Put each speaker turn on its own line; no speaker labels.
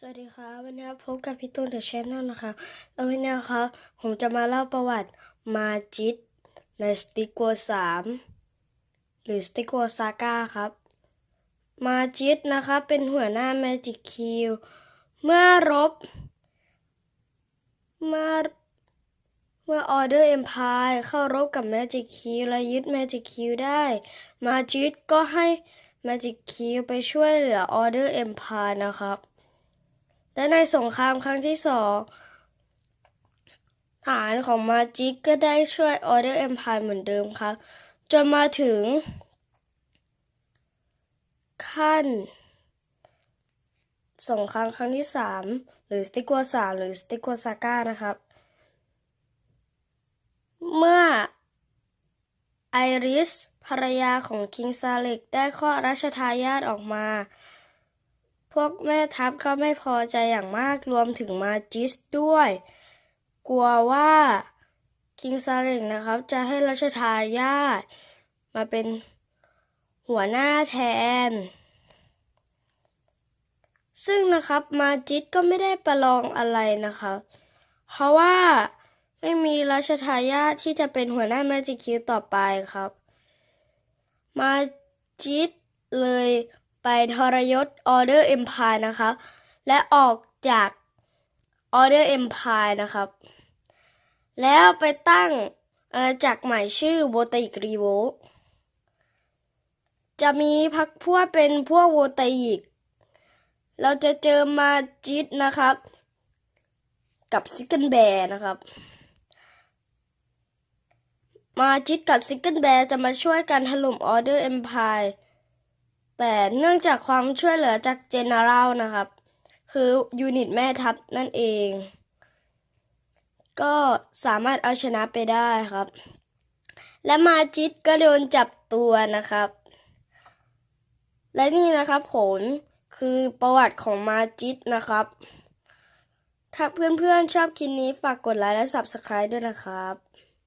สวัสดีครับวันนี้พบกับพี่ตูนเดอะชแนลนะคะแล้ววันนี้ครับผมจะมาเล่าประวัติมาจิตในสติกโกสามหรือสติกโกซาก้าครับ มาจิตนะครับเป็นหัวหน้าแมจิกคิวเมื่อรบเมื่อเมื่อออเดอร์เอ็มพายเข้ารบกับแมจิกคิวและยึดแมจิกคิวได้ มาจิตก็ให้แมจิกคิวไปช่วยเหลือออเดอร์เอ็มพายนะครับ และในสงครามครั้งที่สองฐานของมาจิกก็ได้ช่วยออเดอร์เอ็มพายเหมือนเดิมครับ จนมาถึง ขั้นสงครามครั้งที่สามหรือสติกัวสามหรือสติกัวซาก้านะครับ เมื่อไอริสภรรยาของคิงซาเล็กได้คลอรัชทายาทออกมา วกแม่ทัพก็ไม่พอใจอย่างมากรวมถึงมาจิสด้วย กลัวว่าคิงซาเล็กนะครับ จะให้รัชทายาทมาเป็นหัวหน้าแทน ซึ่งนะครับมาจิตก็ไม่ได้ประลองอะไรนะคะเพราะว่าไม่มีรัชทายาทที่จะเป็นหัวหน้าแมจิคิวต่อไปครับ มาจิตเลย ไปทรยศออเดอร์เอ็มพายนะครับ และออกจากออเดอร์เอ็มพายนะครับ แล้วไปตั้งอาณาจักรใหม่ชื่อโวตอิกรีโวจะมีพักพวกเป็นพวกโวตอิก เราจะเจอมาจิตนะครับ กับซิกเกิลแบร์นะครับ มาจิตกับซิกเกิลแบร์จะมาช่วยกันถล่มออเดอร์เอ็มพาย แต่เนื่องจากความช่วยเหลือจากเจเนอเรลนะครับ คือยูนิตแม่ทัพนั่นเอง ก็สามารถเอาชนะไปได้ครับ และมาจิตก็โดนจับตัวนะครับ และนี่นะครับผลคือประวัติของมาจิตนะครับ ถ้าเพื่อนๆชอบคลิปนี้ฝากกดไลค์และ Subscribe ด้วยนะครับ